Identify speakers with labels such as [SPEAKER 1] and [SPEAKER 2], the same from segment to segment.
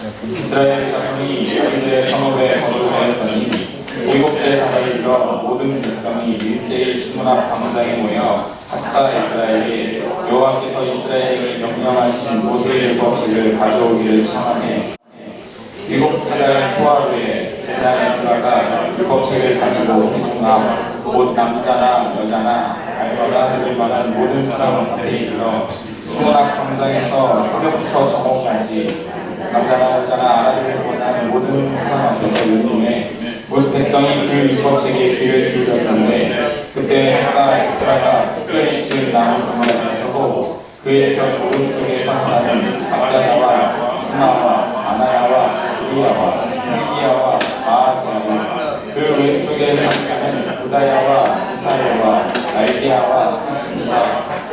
[SPEAKER 1] 이스라엘 자손이 자기들의 성읍에 거주하였더니 일곱째 달에 이르러 모든 백성이 일제히 수문 앞 광장에 모여 학사 이스라엘이 여호와께서 이스라엘에게 명령하신 모세의 율법책을 가져오기를 청하매 일곱째 달 초하루에 제사장 에스라가 율법 책을 가지고 해중함 곧 남자나 여자나 알바가 들을 만한 모든 사람 앞에 이르러 수문 앞 광장에서 새벽부터 저녁까지 남자나 여자나 알아들을 원하는 모든 사람 앞에서 윤동해 온 백성이 그 율법 책에 귀를 기울였는데 그때 햇사 엑스라가 특별히 지은 나무 앞에 서고 그의 편 오른쪽에 선 자는 박다야와 스마와 아나야와 우리야와 헬기야와 마아세야와 그 왼쪽에 선 자는 부다야와 이사야와 알기야와 하스니야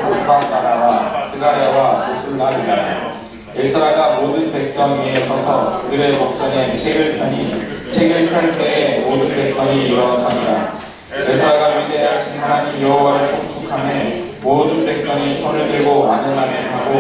[SPEAKER 1] 하스바가라와 스가랴와 오슬라리야 에스라가 모든 백성 위에 서서 그들의 목전에 책을 펴니 책을 펼 때에 모든 백성이 일어서니라. 에스라가 위대하신 하나님 여호와를 총축함에 모든 백성이 손을 들고 아멘아멘 하고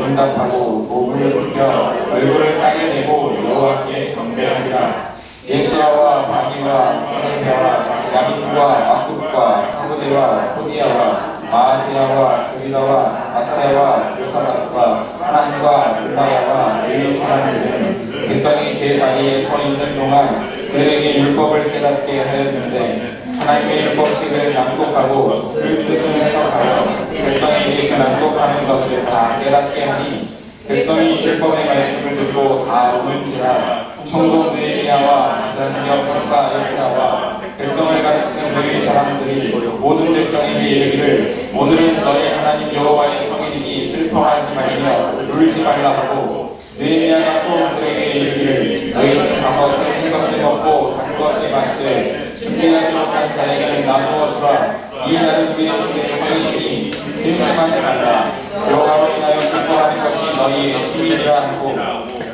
[SPEAKER 1] 응답하고 몸을 굽혀 얼굴을 땅에 대고 여호와께 경배하리라. 예수아와 바니와 사네베와 야민과 마국과 사무대와 마 아세야와 그리다와 아사레와 요사박과 하나님과 블라야와 레위 사람들은 백성이 제 자리에 서 있는 동안 그들에게 율법을 깨닫게 하였는데 하나님의 율법책을 낭독하고 그 뜻을 해석하여 백성에게 그 낭독하는 것을 다 깨닫게 하니 백성이 율법의 말씀을 듣고 다 오는지라 총독 느헤미야와 지자력 박사 에스라와 백성을 가르치는 레위 사람들이 모든 백성에게 이르기를 오늘은 너희 하나님 여호와의 성인이니 슬퍼하지 말며 울지 말라 하고 느헤미야가 또 그들에게 이르기를 너희는 가서 생긴 것을 먹고 단 것을 마시되 준비하지 못한 자에게 나누어 주라. 이 날은 우리의 주의 성인이니 근심하지 말라. 여호와로 인하여 기뻐하는 것이 너희의 힘이라 하고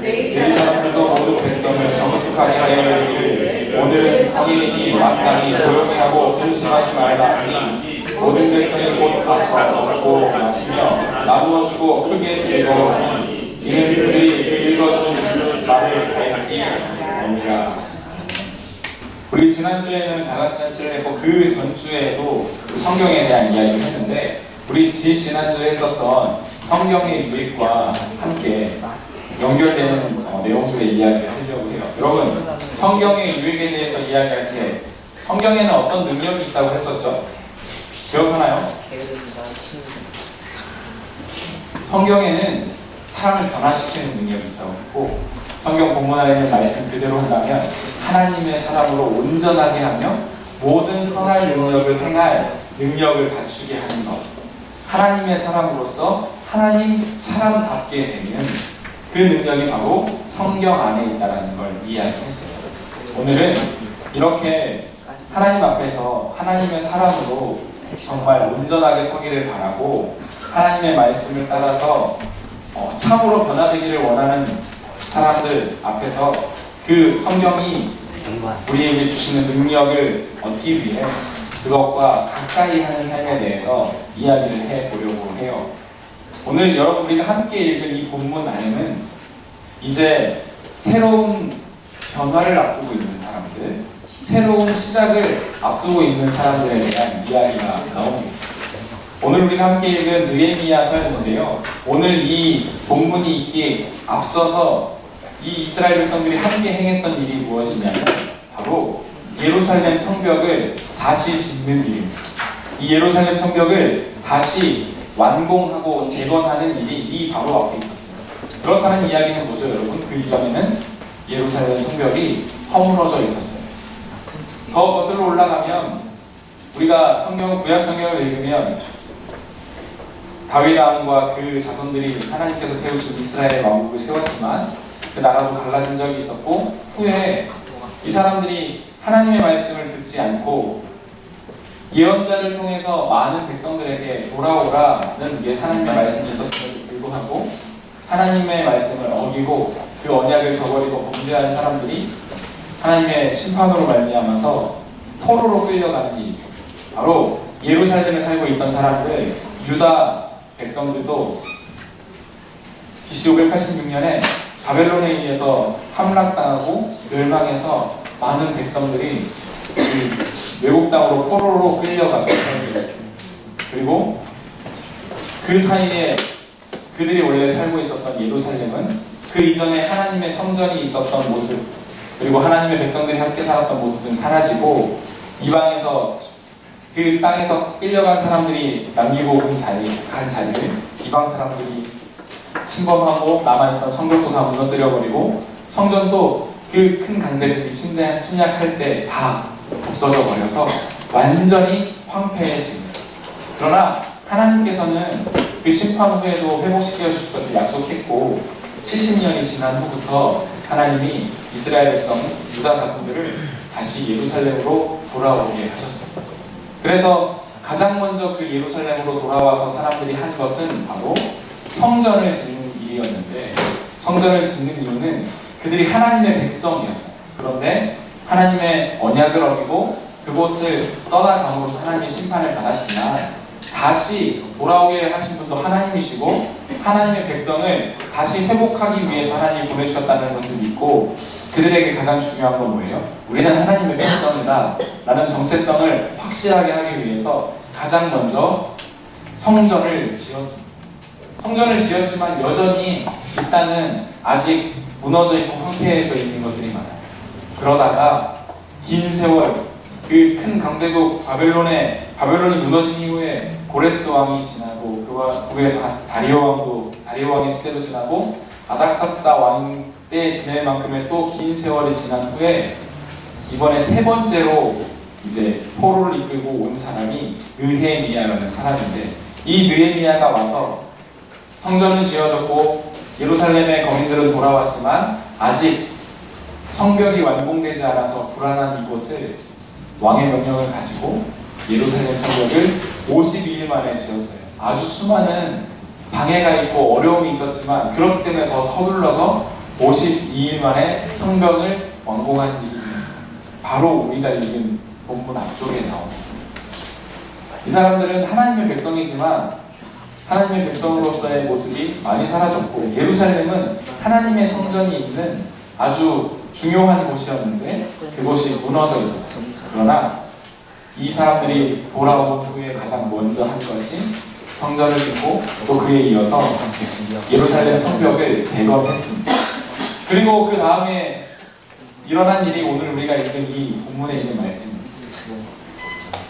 [SPEAKER 1] 이 사람들도 모든 백성을 정숙하게 하여 이르기를 오늘은 성인이니 마땅히 조용히 하고 근심하지 말라 하니 모든 백성이 곧 가서 먹고 마시며 나누어 주고 크게 즐거워하니 이는 그들이 그 읽어준 말을 밝히 옵니다. 우리 지난주에는 다 같이 잔치를 했고 그 전주에도 그 성경에 대한 이야기를 했는데 우리 지 지난주에 했었던 성경의 유익과 함께 연결되는 어, 내용들의 이야기를 하려고 해요. 여러분 성경의 유익에 대해서 이야기할 때 성경에는 어떤 능력이 있다고 했었죠? 기억하나요? 성경에는 사람을 변화시키는 능력이 있다고 했고 성경 본문 안에 있는 말씀 그대로 한다면 하나님의 사람으로 온전하게 하며 모든 선할 능력을 행할 능력을 갖추게 하는 것 하나님의 사람으로서 하나님 사람답게 되는 그 능력이 바로 성경 안에 있다는 걸 이야기했어요 오늘은 이렇게 하나님 앞에서 하나님의 사람으로 정말 온전하게 서기를 바라고 하나님의 말씀을 따라서 어, 참으로 변화되기를 원하는 사람들 앞에서 그 성경이 우리에게 주시는 능력을 얻기 위해 그것과 가까이 하는 삶에 대해서 이야기를 해 보려고 해요. 오늘 여러분 우리가 함께 읽은 이 본문 안에는 이제 새로운 변화를 앞두고 있는 사람들, 새로운 시작을 앞두고 있는 사람들에 대한 이야기가 나옵니다. 오늘 우리가 함께 읽은 느헤미야 서였는데요. 오늘 이 본문이 있기에 앞서서 이 이스라엘 백성들이 함께 행했던 일이 무엇이냐면 바로 예루살렘 성벽을 다시 짓는 일입니다. 이 예루살렘 성벽을 다시 완공하고 재건하는 일이 이 바로 앞에 있었어요. 그렇다는 이야기는 뭐죠, 여러분? 그 이전에는 예루살렘 성벽이 허물어져 있었어요. 더 거슬러 올라가면 우리가 성경 구약 성경을 읽으면 다윗 왕과 그 자손들이 하나님께서 세우신 이스라엘 왕국을 세웠지만 그 나라도 갈라진 적이 있었고 후에 이 사람들이 하나님의 말씀을 듣지 않고 예언자를 통해서 많은 백성들에게 돌아오라는 예, 하나님의 말씀이 있었음에도 불구하고 하나님의 말씀을 어기고 그 언약을 저버리고 범죄한 사람들이 하나님의 심판으로 말미암아서 포로로 끌려가는 일이 있었어요. 바로 예루살렘에 살고 있던 사람들 유다 백성들도 BC 586년에 바벨론에 의해서 함락당하고 멸망해서 많은 백성들이 이 외국 땅으로 포로로 끌려가서 살게 됐습니다. 그리고 그 사이에 그들이 원래 살고 있었던 예루살렘은 그 이전에 하나님의 성전이 있었던 모습 그리고 하나님의 백성들이 함께 살았던 모습은 사라지고 이방에서 그 땅에서 끌려간 사람들이 남기고 간 자리, 간 자리를 이방 사람들이 침범하고 남아있던 성벽도 다 무너뜨려 버리고 성전도 그 큰 강대들이 침략, 침략할 때 다 없어져 버려서 완전히 황폐해집니다. 그러나 하나님께서는 그 심판 후에도 회복시켜 주실 것을 약속했고 70년이 지난 후부터 하나님이 이스라엘 백성 유다 자손들을 다시 예루살렘으로 돌아오게 하셨습니다. 그래서 가장 먼저 그 예루살렘으로 돌아와서 사람들이 한 것은 바로 성전을 짓는 일이었는데 성전을 짓는 이유는 그들이 하나님의 백성이었잖아요. 그런데 하나님의 언약을 어기고 그곳을 떠나감으로써 하나님의 심판을 받았지만 다시 돌아오게 하신 분도 하나님이시고 하나님의 백성을 다시 회복하기 위해서 하나님이 보내주셨다는 것을 믿고 그들에게 가장 중요한 건 뭐예요? 우리는 하나님의 백성이다 라는 정체성을 확실하게 하기 위해서 가장 먼저 성전을 지었습니다. 성전을 지었지만 여전히 일단은 아직 무너져 있고 황폐해져 있는 것들이 많아요. 그러다가 긴 세월 그 큰 강대국 바벨론에 바벨론이 무너진 이후에 고레스 왕이 지나고 그와 그의 다- 다리오 왕도 다리오 왕의 시대도 지나고 아닥사스다 왕때 지낼 만큼의 또 긴 세월이 지난 후에 이번에 세 번째로 이제 포로를 이끌고 온 사람이 느헤미야라는 사람인데 이 느헤미야가 와서 성전은 지어졌고 예루살렘의 거민들은 돌아왔지만 아직 성벽이 완공되지 않아서 불안한 이곳을 왕의 명령을 가지고 예루살렘 성벽을 52일 만에 지었어요. 아주 수많은 방해가 있고 어려움이 있었지만 그렇기 때문에 더 서둘러서 52일 만에 성벽을 완공한 일이 바로 우리가 읽은 본문 앞쪽에 나옵니다. 이 사람들은 하나님의 백성이지만 하나님의 백성으로서의 모습이 많이 사라졌고 예루살렘은 하나님의 성전이 있는 아주 중요한 곳이었는데 그곳이 무너져 있었어요. 그러나 이 사람들이 돌아온 후에 가장 먼저 한 것이 성전을 짓고 또 그에 이어서 예루살렘 성벽을 재건했습니다. 그리고 그 다음에 일어난 일이 오늘 우리가 읽은 이 본문에 있는 말씀입니다.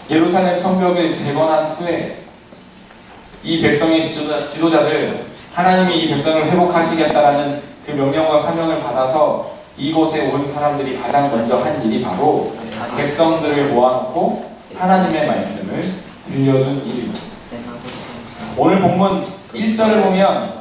[SPEAKER 1] 예루살렘 성벽을 재건한 후에 이 백성의 지도자, 지도자들 하나님이 이 백성을 회복하시겠다라는 그 명령과 사명을 받아서 이곳에 온 사람들이 가장 먼저 한 일이 바로 백성들을 모아놓고 하나님의 말씀을 들려준 일입니다. 오늘 본문 1절을 보면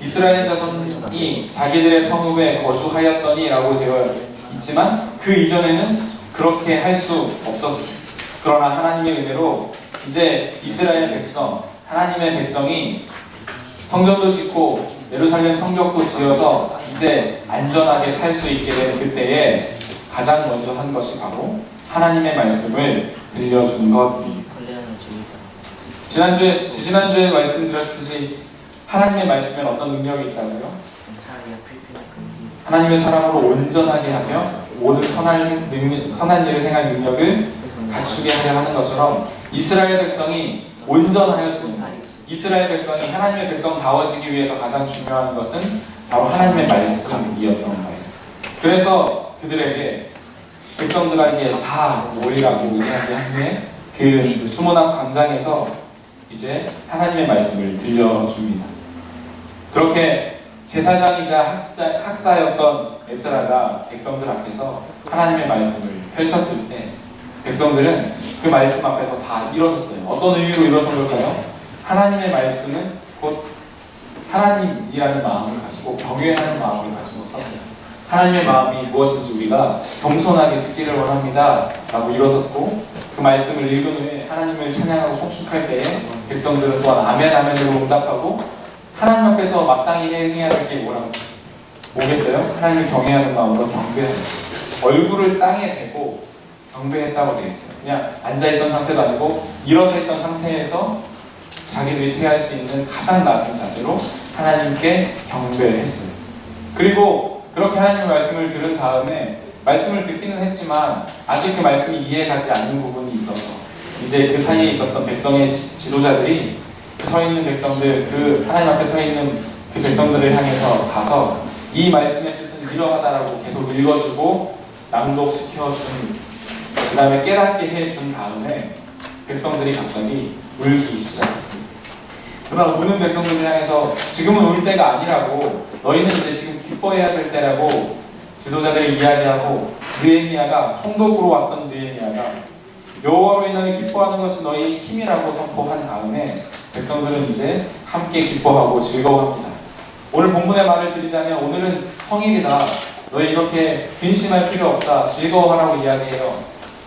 [SPEAKER 1] 이스라엘 자손이 자기들의 성읍에 거주하였더니 라고 되어 있지만 그 이전에는 그렇게 할 수 없었습니다. 그러나 하나님의 은혜로 이제 이스라엘 백성, 하나님의 백성이 성전도 짓고 예루살렘 성벽도 지어서 이제 안전하게 살 수 있게 된 그때에 가장 먼저 한 것이 바로 하나님의 말씀을 들려준 것입니다. 지난주에 지난주에 말씀드렸듯이 하나님의 말씀에 어떤 능력이 있다고요? 하나님의 사람으로 온전하게 하며 모든 선한, 능, 선한 일을 행할 능력을 갖추게 하려 하는 것처럼 이스라엘 백성이 온전하여지는 것. 이스라엘 백성이 하나님의 백성다워지기 위해서 가장 중요한 것은 바로 하나님의 말씀이었던 거예요. 그래서 그들에게 백성들에게 다 모이라고 이야기한 후에 그 수문학 광장에서 이제 하나님의 말씀을 들려줍니다. 그렇게 제사장이자 학사, 학사 였던 에스라가 백성들 앞에서 하나님의 말씀을 펼쳤을 때 백성들은 그 말씀 앞에서 다 일어섰어요. 어떤 의미로 일어선 걸까요? 하나님의 말씀은 곧 하나님이라는 마음을 가지고 경외하는 마음을 가지고 섰어요. 하나님의 마음이 무엇인지 우리가 겸손하게 듣기를 원합니다. 라고 일어섰고 그 말씀을 읽은 후에 하나님을 찬양하고 송축할 때에 백성들은 또한 아멘 아멘으로 응답하고 하나님 앞에서 마땅히 행해야 될 게 뭐라고 뭐겠어요? 하나님을 경외하는 마음으로 경배하는 얼굴을 땅에 대고 경배했다고 되어 있어요. 그냥 앉아 있던 상태도 아니고 일어서 있던 상태에서 자기들이 취할 수 있는 가장 낮은 자세로 하나님께 경배했어요. 그리고 그렇게 하나님의 말씀을 들은 다음에 말씀을 듣기는 했지만 아직 그 말씀이 이해가지 않는 부분이 있어서 이제 그 사이에 있었던 백성의 지- 지도자들이 그서 있는 백성들 그 하나님 앞에 서 있는 그 백성들을 향해서 가서 이 말씀의 뜻은 이러하다라고 계속 읽어주고 낭독시켜준 그 다음에 깨닫게 해준 다음에 백성들이 갑자기 울기 시작했습니다. 그러나 우는 백성들을 향해서 지금은 울 때가 아니라고 너희는 이제 지금 기뻐해야 될 때라고 지도자들이 이야기하고 느헤미야가 총독으로 왔던 느헤미야가 여호와로 인하여 기뻐하는 것이 너희의 힘이라고 선포한 다음에 백성들은 이제 함께 기뻐하고 즐거워합니다. 오늘 본문의 말을 드리자면 오늘은 성일이다. 너희 이렇게 근심할 필요 없다. 즐거워하라고 이야기해요.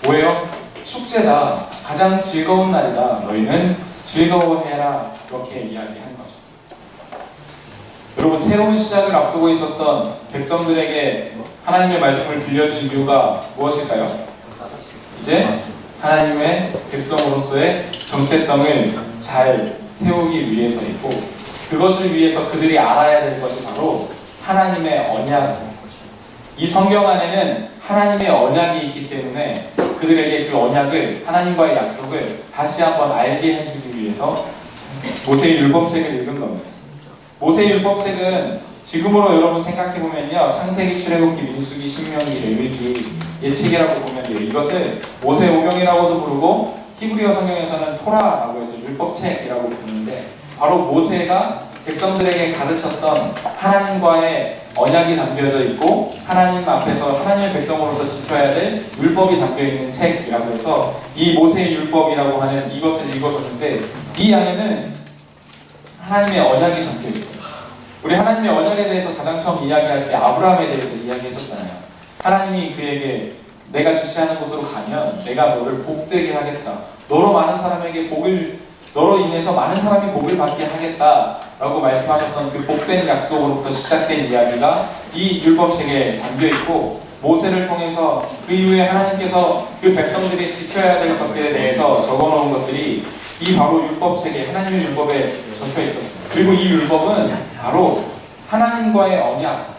[SPEAKER 1] 뭐예요? 축제다. 가장 즐거운 날이다. 너희는 즐거워해라. 이렇게 이야기한 거죠. 여러분 새로운 시작을 앞두고 있었던 백성들에게 하나님의 말씀을 들려준 이유가 무엇일까요? 이제 하나님의 백성으로서의 정체성을 잘 세우기 위해서이고 그것을 위해서 그들이 알아야 될 것이 바로 하나님의 언약. 이 성경 안에는 하나님의 언약이 있기 때문에 그들에게 그 언약을 하나님과의 약속을 다시 한번 알게 해주기 위해서 모세의 율법책을 읽은 겁니다. 모세의 율법책은 지금으로 여러분 생각해 보면요 창세기, 출애굽기, 민수기, 신명기, 레위기의 책이라고 보면 돼요. 이것을 모세 오경이라고도 부르고 히브리어 성경에서는 토라라고 해서 율법책이라고 부르는데 바로 모세가 백성들에게 가르쳤던 하나님과의 언약이 담겨져 있고 하나님 앞에서 하나님의 백성으로서 지켜야 될 율법이 담겨 있는 책이라고 해서 이 모세의 율법이라고 하는 이것을 읽어줬는데 이 안에는 하나님의 언약이 담겨 있어요. 우리 하나님의 언약에 대해서 가장 처음 이야기할 때 아브라함에 대해서 이야기했었잖아요. 하나님이 그에게 내가 지시하는 곳으로 가면 내가 너를 복되게 하겠다. 너로 많은 사람에게 복을 너로 인해서 많은 사람이 복을 받게 하겠다라고 말씀하셨던 그 복된 약속으로부터 시작된 이야기가 이 율법책에 담겨 있고 모세를 통해서 그 이후에 하나님께서 그 백성들이 지켜야 될 것들에 대해서 적어놓은 것들이 이 바로 율법책에 하나님의 율법에 적혀 있었어요. 그리고 이 율법은 바로 하나님과의 언약,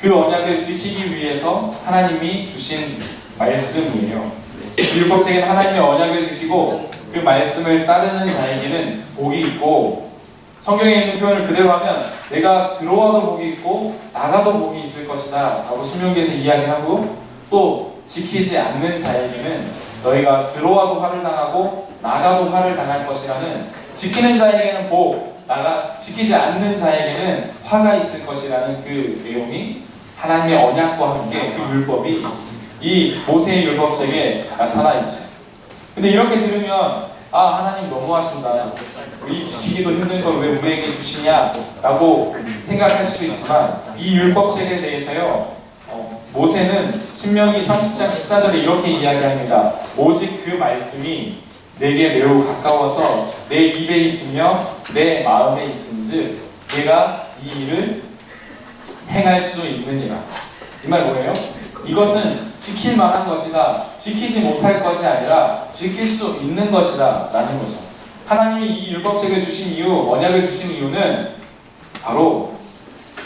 [SPEAKER 1] 그 언약을 지키기 위해서 하나님이 주신 말씀이에요. 이 율법책에는 하나님의 언약을 지키고 그 말씀을 따르는 자에게는 복이 있고 성경에 있는 표현을 그대로 하면 내가 들어와도 복이 있고 나가도 복이 있을 것이다 라고 신명기에서 이야기하고 또 지키지 않는 자에게는 너희가 들어와도 화를 당하고 나가도 화를 당할 것이라는 지키는 자에게는 복 나가 지키지 않는 자에게는 화가 있을 것이라는 그 내용이 하나님의 언약과 함께 그 율법이 이 모세의 율법책에 나타나 있죠. 근데 이렇게 들으면 아 하나님 너무하신다. 이 지키기도 힘든 걸 왜 우리에게 주시냐라고 생각할 수도 있지만 이 율법책에 대해서요 어, 모세는 신명기 30장 14절에 이렇게 이야기합니다. 오직 그 말씀이 내게 매우 가까워서 내 입에 있으며 내 마음에 있은즉 내가 이 일을 행할 수 있느니라. 이 말 뭐예요? 이것은 지킬 만한 것이다. 지키지 못할 것이 아니라 지킬 수 있는 것이다. 라는 거죠. 하나님이 이 율법책을 주신 이유, 언약을 주신 이유는 바로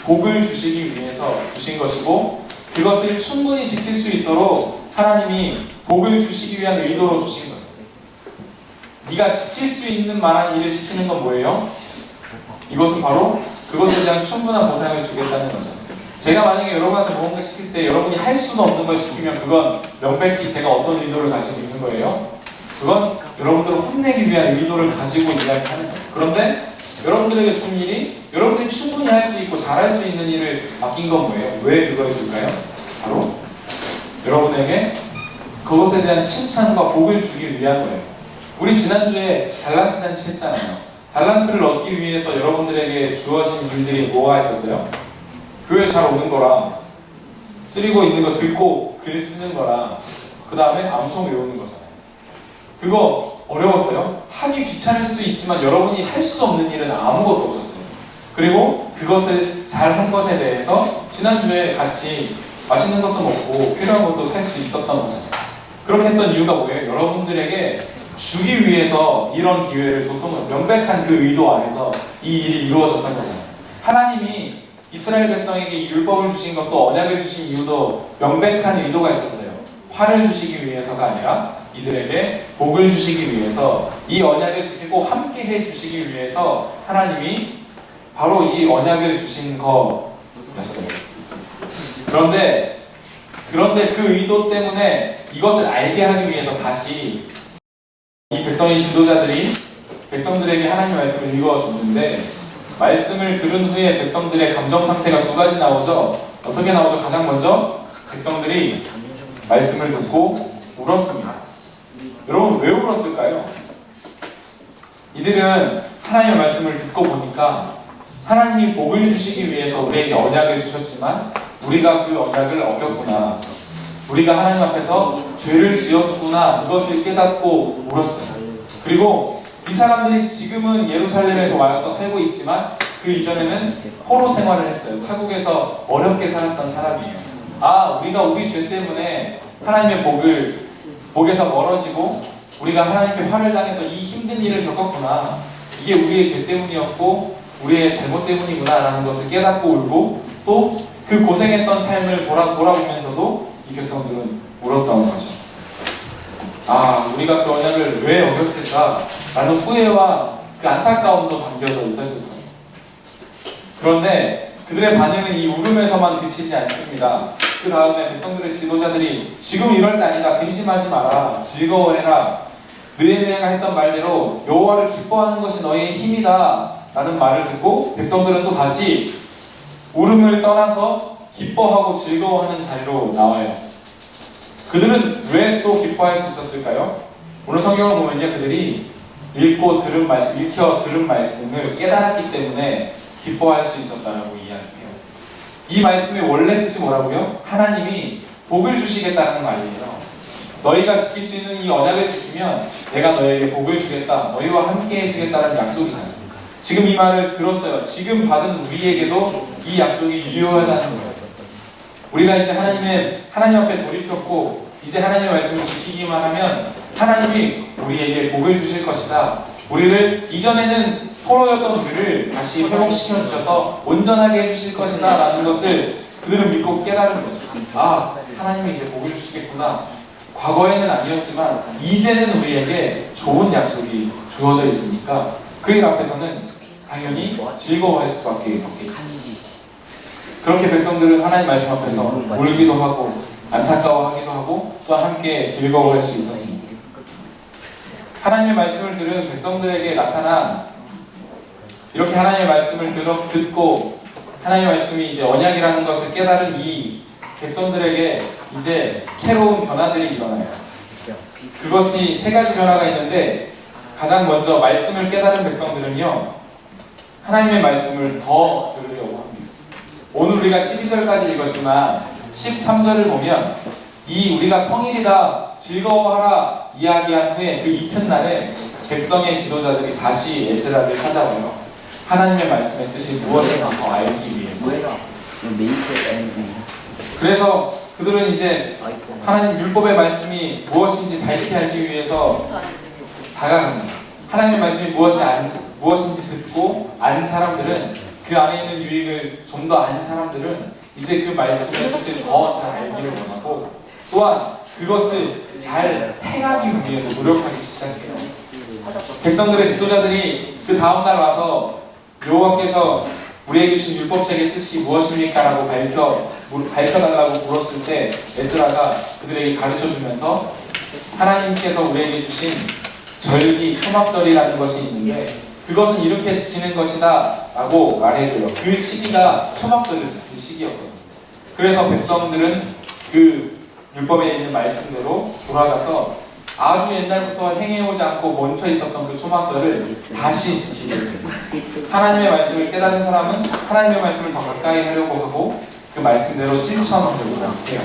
[SPEAKER 1] 복을 주시기 위해서 주신 것이고 그것을 충분히 지킬 수 있도록 하나님이 복을 주시기 위한 의도로 주신 거죠. 네가 지킬 수 있는 만한 일을 시키는 건 뭐예요? 이것은 바로 그것에 대한 충분한 보상을 주겠다는 거죠. 제가 만약에 여러분한테 무언가 시킬 때 여러분이 할 수도 없는 걸 시키면 그건 명백히 제가 어떤 의도를 가지고 있는 거예요? 그건 여러분들을 혼내기 위한 의도를 가지고 이야기하는 거예요. 그런데 여러분들에게 준 일이 여러분들이 충분히 할 수 있고 잘할 수 있는 일을 맡긴 건 뭐예요? 왜 그걸 줄까요? 바로 여러분에게 그것에 대한 칭찬과 복을 주기 위한 거예요. 우리 지난주에 달란트 잔치 했잖아요. 달란트를 얻기 위해서 여러분들에게 주어진 일들이 뭐가 있었어요? 교회 잘 오는 거랑 쓰리고 있는 거 듣고 글 쓰는 거랑 그 다음에 암송 외우는 거잖아요. 그거 어려웠어요? 하기 귀찮을 수 있지만 여러분이 할 수 없는 일은 아무것도 없었어요. 그리고 그것을 잘 한 것에 대해서 지난주에 같이 맛있는 것도 먹고 필요한 것도 살 수 있었던 거잖아요. 그렇게 했던 이유가 뭐예요? 여러분들에게 주기 위해서 이런 기회를 줬던 거 명백한 그 의도 안에서 이 일이 이루어졌던 거잖아요. 하나님이 이스라엘 백성에게 이 율법을 주신 것도 언약을 주신 이유도 명백한 의도가 있었어요. 화를 주시기 위해서가 아니라 이들에게 복을 주시기 위해서 이 언약을 지키고 함께 해 주시기 위해서 하나님이 바로 이 언약을 주신 거였어요. 그런데 그런데 그 의도 때문에 이것을 알게 하기 위해서 다시 이 백성의 지도자들이 백성들에게 하나님 말씀을 읽어줬는데 말씀을 들은 후에 백성들의 감정 상태가 두 가지 나오죠. 어떻게 나오죠? 가장 먼저 백성들이 말씀을 듣고 울었습니다. 여러분 왜 울었을까요? 이들은 하나님의 말씀을 듣고 보니까 하나님이 복을 주시기 위해서 우리에게 언약을 주셨지만 우리가 그 언약을 어겼구나. 우리가 하나님 앞에서 죄를 지었구나. 이것을 깨닫고 울었어요. 그리고 이 사람들이 지금은 예루살렘에서 와서 살고 있지만 그 이전에는 포로 생활을 했어요. 타국에서 어렵게 살았던 사람이에요. 아, 우리가 우리 죄 때문에 하나님의 복을 복에서 멀어지고 우리가 하나님께 화를 당해서 이 힘든 일을 겪었구나. 이게 우리의 죄 때문이었고 우리의 잘못 때문이구나라는 것을 깨닫고 울고 또 그 고생했던 삶을 돌아, 돌아보면서도 이 백성들은 울었던 거죠. 아, 우리가 그 언약을 왜 어겼을까? 라는 후회와 그 안타까움도 담겨져 있었을 거예요. 그런데 그들의 반응은 이 울음에서만 그치지 않습니다. 그 다음에 백성들의 지도자들이 지금 이럴 때 아니다. 근심하지 마라. 즐거워해라. 느헤미야가 했던 말대로 여호와를 기뻐하는 것이 너희의 힘이다. 라는 말을 듣고 백성들은 또 다시 울음을 떠나서 기뻐하고 즐거워하는 자리로 나와요. 그들은 왜 또 기뻐할 수 있었을까요? 오늘 성경을 보면요, 그들이 읽고 들은 말, 읽혀 들은 말씀을 깨달았기 때문에 기뻐할 수 있었다라고 이야기해요. 이 말씀의 원래 뜻이 뭐라고요? 하나님이 복을 주시겠다는 말이에요. 너희가 지킬 수 있는 이 언약을 지키면 내가 너희에게 복을 주겠다, 너희와 함께 해주겠다는 약속이잖아요. 지금 이 말을 들었어요. 지금 받은 우리에게도 이 약속이 유효하다는 거예요. 우리가 이제 하나님의 하나님 앞에 돌이켰고 이제 하나님의 말씀을 지키기만 하면 하나님이 우리에게 복을 주실 것이다. 우리를 이전에는 포로였던 우리를 다시 회복시켜 주셔서 온전하게 해주실 것이다라는 것을 그들은 믿고 깨달은 거죠. 아 하나님이 이제 복을 주시겠구나. 과거에는 아니었지만 이제는 우리에게 좋은 약속이 주어져 있으니까 그 일 앞에서는 당연히 즐거워할 수밖에 없겠죠. 그렇게 백성들은 하나님 말씀 앞에서 울기도 하고 안타까워하기도 하고 또 함께 즐거워할 수 있었습니다. 하나님의 말씀을 들은 백성들에게 나타난 이렇게 하나님의 말씀을 들어, 듣고 하나님의 말씀이 이제 언약이라는 것을 깨달은 이 백성들에게 이제 새로운 변화들이 일어나요. 그것이 세 가지 변화가 있는데 가장 먼저 말씀을 깨달은 백성들은요 하나님의 말씀을 더 들으려고. 오늘 우리가 12절까지 읽었지만 13절을 보면 이 우리가 성일이다 즐거워하라 이야기한 후에 그 이튿날에 백성의 지도자들이 다시 에스라를 찾아와요. 하나님의 말씀의 뜻이 무엇인가 더 알기 위해서. 그래서 그들은 이제 하나님 율법의 말씀이 무엇인지 밝히 알기 위해서 다가갑니다. 하나님의 말씀이 무엇이 안, 무엇인지 듣고 안 사람들은 그 안에 있는 유익을 좀 더 아는 사람들은 이제 그 말씀의 뜻을 더 잘 알기를 원하고 또한 그것을 잘 행하기 위해서 노력하기 시작해요. 백성들의 지도자들이 그 다음날 와서 여호와께서 우리에게 주신 율법책의 뜻이 무엇입니까 라고 밝혀 물- 밝혀달라고 물었을 때 에스라가 그들에게 가르쳐 주면서 하나님께서 우리에게 주신 절기 초막절이라는 것이 있는데 그것은 이렇게 지키는 것이다 라고 말해줘요. 그 시기가 초막절을 지킨 시기였거든요. 그래서 백성들은 그 율법에 있는 말씀대로 돌아가서 아주 옛날부터 행해오지 않고 멈춰 있었던 그 초막절을 다시 지키게 돼요. 하나님의 말씀을 깨달은 사람은 하나님의 말씀을 더 가까이 하려고 하고 그 말씀대로 실천하려고 해요.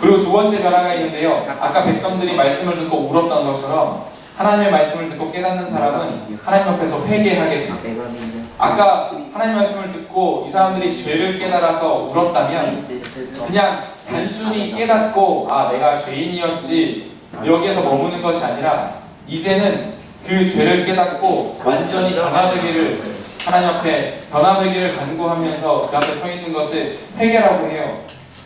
[SPEAKER 1] 그리고 두 번째 변화가 있는데요. 아까 백성들이 말씀을 듣고 울었던 것처럼 하나님의 말씀을 듣고 깨닫는 사람은 하나님 앞에서 회개하게 돼요. 아까 하나님 말씀을 듣고 이 사람들이 죄를 깨달아서 울었다면 그냥 단순히 깨닫고 아 내가 죄인이었지 여기에서 머무는 것이 아니라 이제는 그 죄를 깨닫고 완전히 변화되기를 하나님 앞에 변화되기를 간구하면서 그 앞에 서 있는 것을 회개라고 해요.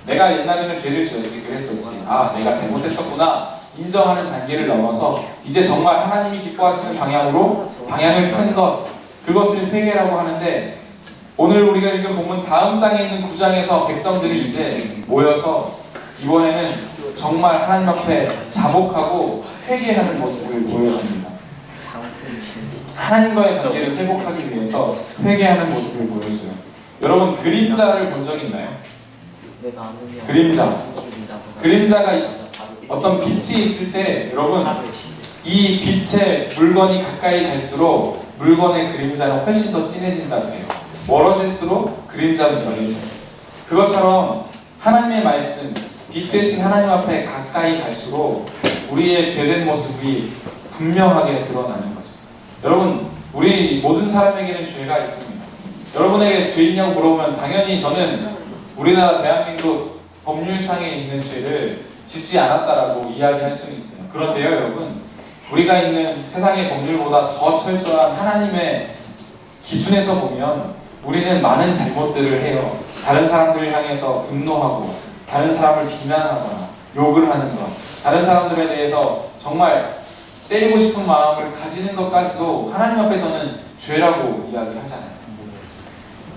[SPEAKER 1] 내가 옛날에는 죄를 지었지 그랬었지. 아, 내가 잘못했었구나. 인정하는 단계를 넘어서 이제 정말 하나님이 기뻐하시는 방향으로 방향을 튼 것, 그것을 회개라고 하는데 오늘 우리가 읽은 본문 다음 장에 있는 구장에서 백성들이 이제 모여서 이번에는 정말 하나님 앞에 자복하고 회개하는 모습을 보여줍니다. 하나님과의 관계를 회복하기 위해서 회개하는 모습을 보여줘요. 여러분 그림자를 본 적 있나요? 그림자. 그림자가 어떤 빛이 있을 때 여러분
[SPEAKER 2] 하루의 시대.
[SPEAKER 1] 이 빛에 물건이 가까이 갈수록 물건의 그림자는 훨씬 더 진해진다고 해요. 멀어질수록 그림자는 덜해져요. 그것처럼 하나님의 말씀, 빛 대신 하나님 앞에 가까이 갈수록 우리의 죄된 모습이 분명하게 드러나는 거죠. 여러분, 우리 모든 사람에게는 죄가 있습니다. 여러분에게 죄 있냐고 물어보면 당연히 저는 우리나라 대한민국 법률상에 있는 죄를 짓지 않았다라고 이야기할 수는 있어요. 그런데요, 여러분, 우리가 있는 세상의 법률보다 더 철저한 하나님의 기준에서 보면 우리는 많은 잘못들을 해요. 다른 사람들을 향해서 분노하고, 다른 사람을 비난하거나, 욕을 하는 것, 다른 사람들에 대해서 정말 때리고 싶은 마음을 가지는 것까지도 하나님 앞에서는 죄라고 이야기하잖아요.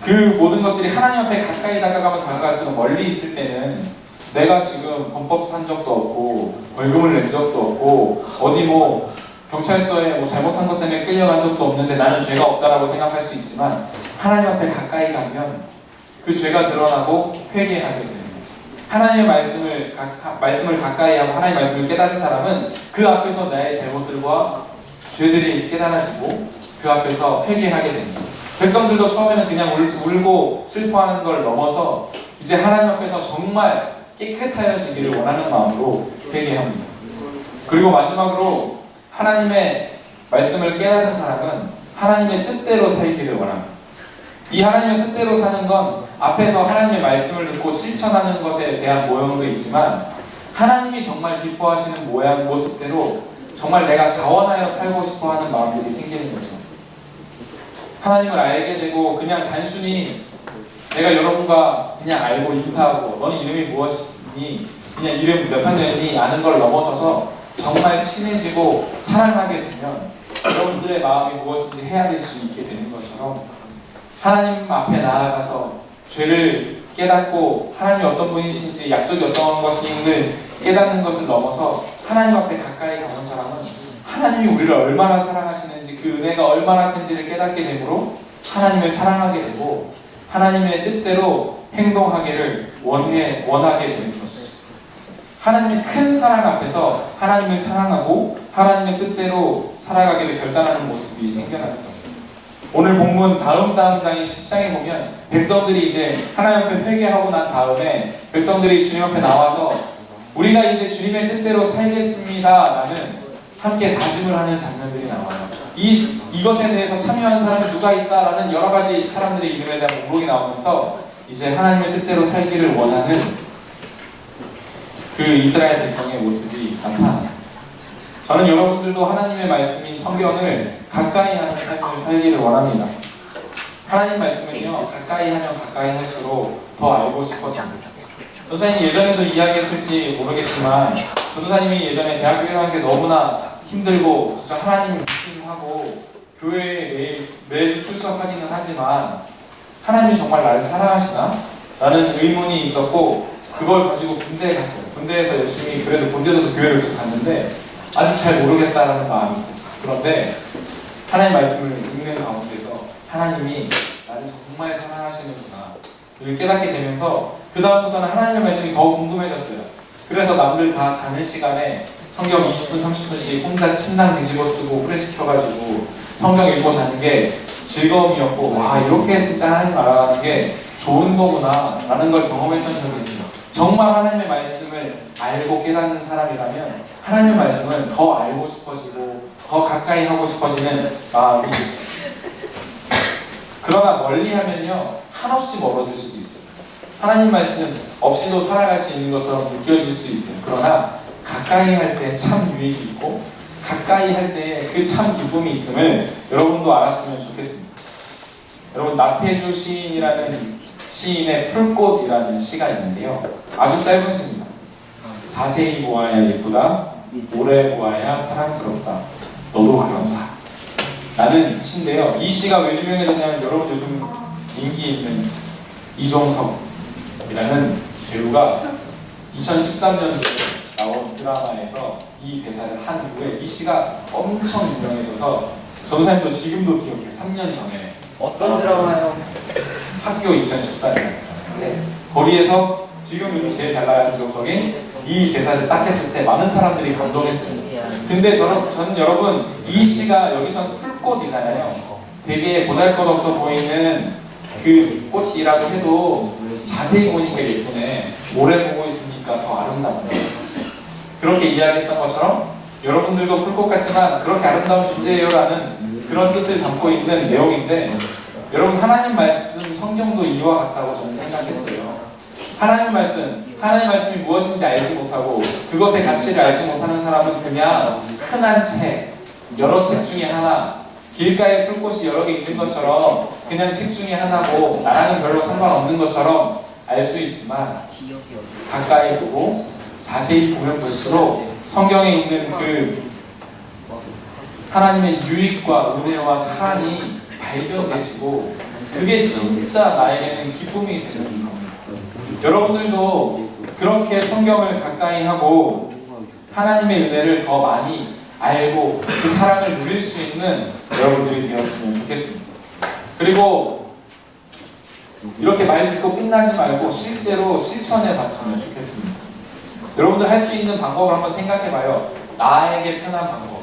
[SPEAKER 1] 그 모든 것들이 하나님 앞에 가까이 다가가면 다가갈수록 멀리 있을 때는 내가 지금 범법 한 적도 없고 벌금을 낸 적도 없고 어디 뭐 경찰서에 뭐 잘못한 것 때문에 끌려간 적도 없는데 나는 죄가 없다라고 생각할 수 있지만 하나님 앞에 가까이 가면 그 죄가 드러나고 회개하게 거죠. 하나님의 말씀을 가, 가- 말씀을 가까이 하고 하나님의 말씀을 깨닫는 사람은 그 앞에서 나의 잘못들과 죄들이 깨달아지고 그 앞에서 회개하게 됩니다. 백성들도 처음에는 그냥 울, 울고 슬퍼하는 걸 넘어서 이제 하나님 앞에서 정말 깨끗하여지기를 원하는 마음으로 회개합니다. 그리고 마지막으로 하나님의 말씀을 깨닫는 사람은 하나님의 뜻대로 살기를 원합니다. 이 하나님의 뜻대로 사는 건 앞에서 하나님의 말씀을 듣고 실천하는 것에 대한 모형도 있지만 하나님이 정말 기뻐하시는 모양 모습대로 정말 내가 자원하여 살고 싶어 하는 마음들이 생기는 거죠. 하나님을 알게 되고 그냥 단순히 내가 여러분과 그냥 알고 인사하고 너는 이름이 무엇이니 그냥 이름 몇 학년이니 아는 걸 넘어서서 정말 친해지고 사랑하게 되면 여러분들의 마음이 무엇인지 헤아릴 수 있게 되는 것처럼 하나님 앞에 나아가서 죄를 깨닫고 하나님이 어떤 분이신지 약속이 어떤 것인지를 깨닫는 것을 넘어서 하나님 앞에 가까이 가는 사람은 하나님이 우리를 얼마나 사랑하시는지 그 은혜가 얼마나 큰지를 깨닫게 되므로 하나님을 사랑하게 되고 하나님의 뜻대로 행동하기를 원해, 원하게 되는 것이죠. 하나님의 큰 사랑 앞에서 하나님을 사랑하고 하나님의 뜻대로 살아가기를 결단하는 모습이 거예요. 오늘 본문 다음 다음 장인 10장에 보면 백성들이 이제 하나님 앞에 회개하고 난 다음에 백성들이 주님 앞에 나와서 우리가 이제 주님의 뜻대로 살겠습니다라는 함께 다짐을 하는 장면들이 나와요. 이 이것에 대해서 참여한 사람이 누가 있다라는 여러 가지 사람들의 이름에 대한 목록이 나오면서 이제 하나님의 뜻대로 살기를 원하는 그 이스라엘 백성의 모습이 나타납니다. 저는 여러분들도 하나님의 말씀인 성경을 가까이 하는 삶을 살기를 원합니다. 하나님 말씀은요, 가까이 하면 가까이 할수록 더 알고 싶어집니다. 전도사님 예전에도 이야기했을지 모르겠지만, 전도사님이 예전에 대학교 1학년 때 너무나 힘들고, 진짜 하나님을 믿음 교회에 매주 출석하기는 하지만, 하나님이 정말 나를 사랑하시나? 라는 의문이 있었고, 그걸 가지고 군대에 갔어요. 군대에서 열심히, 그래도 군대에서도 교회를 계속 갔는데, 아직 잘 모르겠다라는 마음이 있었어요. 그런데 하나님 말씀을 읽는 가운데서 하나님이 나를 정말 사랑하시는구나 이를 깨닫게 되면서 그 다음부터는 하나님의 말씀이 더 궁금해졌어요. 그래서 남들 다 자는 시간에 성경 20분, 30분씩 혼자 침낭 뒤집어 쓰고 후레시켜가지고 성경 읽고 자는 게 즐거움이었고 와 이렇게 진짜 하나님 알아가는 게 좋은 거구나 라는 걸 경험했던 적이 있어요. 정말 하나님의 말씀을 알고 깨닫는 사람이라면 하나님의 말씀은 더 알고 싶어지고 더 가까이 하고 싶어지는 마음이. 그러나 멀리 하면요 한없이 멀어질 수도 있어요. 하나님 말씀 없이도 살아갈 수 있는 것처럼 느껴질 수 있어요. 그러나 가까이 할 때 참 유익이 있고 가까이 할 때 그 참 기쁨이 있음을 여러분도 알았으면 좋겠습니다. 여러분 나태주 시인이라는 시인의 풀꽃이라는 시가 있는데요. 아주 짧은 시입니다. 자세히 보아야 예쁘다. 오래 보아야 사랑스럽다. 너도 그런다. 라는 시인데요. 이 시가 왜 유명해졌냐면 여러분 요즘 인기 있는 이종석이라는 배우가 2013년도에 나온 드라마에서 이 대사를 한 후에 이 시가 엄청 유명해져서 전사님도 지금도 기억해요. 3년 전에
[SPEAKER 2] 어떤 드라마요?
[SPEAKER 1] 학교 2014년 거리에서 지금 요즘 제일 잘 나가는 조석인 이 대사를 딱 했을 때 많은 사람들이 감동했어요. 근데 저는, 저는 여러분 이 시가 여기선 풀꽃이잖아요. 되게 보잘것없어 보이는 그 꽃이라고 해도 자세히 보니까 예쁘네. 오래 보고 있으니까 더 아름답네. 그렇게 이야기했던 것처럼 여러분들도 풀꽃 같지만 그렇게 아름다운 존재예요라는 그런 뜻을 담고 있는 내용인데 여러분 하나님 말씀 성경도 이와 같다고 저는 생각했어요. 하나님 말씀, 하나님 말씀이 무엇인지 알지 못하고 그것의 가치를 알지 못하는 사람은 그냥 흔한 책, 여러 책 중에 하나, 길가에 풀꽃이 여러 개 있는 것처럼 그냥 책 중에 하나고 나랑은 별로 상관없는 것처럼 알 수 있지만? 가까이 보고 자세히 보면 볼수록 성경에 있는 그 하나님의 유익과 은혜와 사랑이 발견되시고 그게 진짜 나에게는 기쁨이 되는 겁니다. 여러분들도 그렇게 성경을 가까이 하고 하나님의 은혜를 더 많이 알고 그 사랑을 누릴 수 있는 여러분들이 되었으면 좋겠습니다. 그리고 이렇게 말 듣고 끝나지 말고 실제로 실천해 봤으면 좋겠습니다. 여러분들 할 수 있는 방법을 한번 생각해 봐요. 나에게 편한 방법.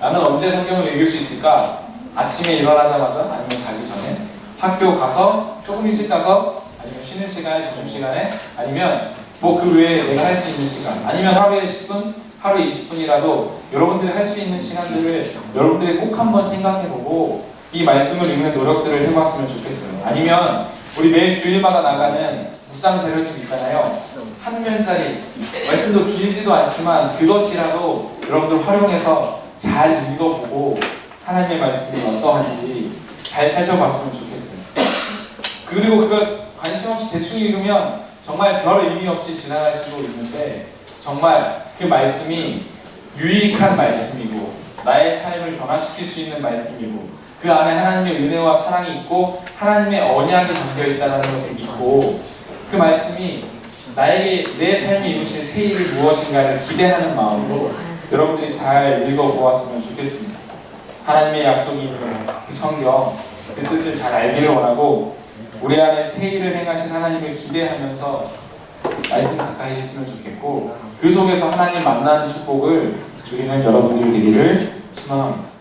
[SPEAKER 1] 나는 언제 성경을 읽을 수 있을까? 아침에 일어나자마자 아니면 자기 전에 학교 가서 조금 일찍 가서 아니면 쉬는 시간에 점심 시간에 아니면 뭐 그 외에 내가 할 수 있는 시간 아니면 하루에 10분 하루에 20분이라도 여러분들이 할 수 있는 시간들을 여러분들이 꼭 한번 생각해보고 이 말씀을 읽는 노력들을 해봤으면 좋겠어요. 아니면 우리 매 주일마다 나가는 묵상 재료집 있잖아요. 한 면짜리 말씀도 길지도 않지만 그것이라도 여러분들 활용해서 잘 읽어보고 하나님의 말씀이 어떠한지 잘 살펴봤으면 좋겠어요. 그리고 그걸 관심 없이 대충 읽으면 정말 별 의미 없이 지나갈 수도 있는데 정말 그 말씀이 유익한 말씀이고 나의 삶을 변화시킬 수 있는 말씀이고 그 안에 하나님의 은혜와 사랑이 있고 하나님의 언약이 담겨 있다는 것을 믿고 그 말씀이 나에게 내 삶이 이루실 새 일이 무엇인가를 기대하는 마음으로 여러분들이 잘 읽어보았으면 좋겠습니다. 하나님의 약속이 있는 그 성경 그 뜻을 잘 알기를 원하고 우리 안에 새 일을 행하신 하나님을 기대하면서 말씀 가까이 했으면 좋겠고 그 속에서 하나님 만나는 축복을 누리는 여러분들이 되기를 소망합니다.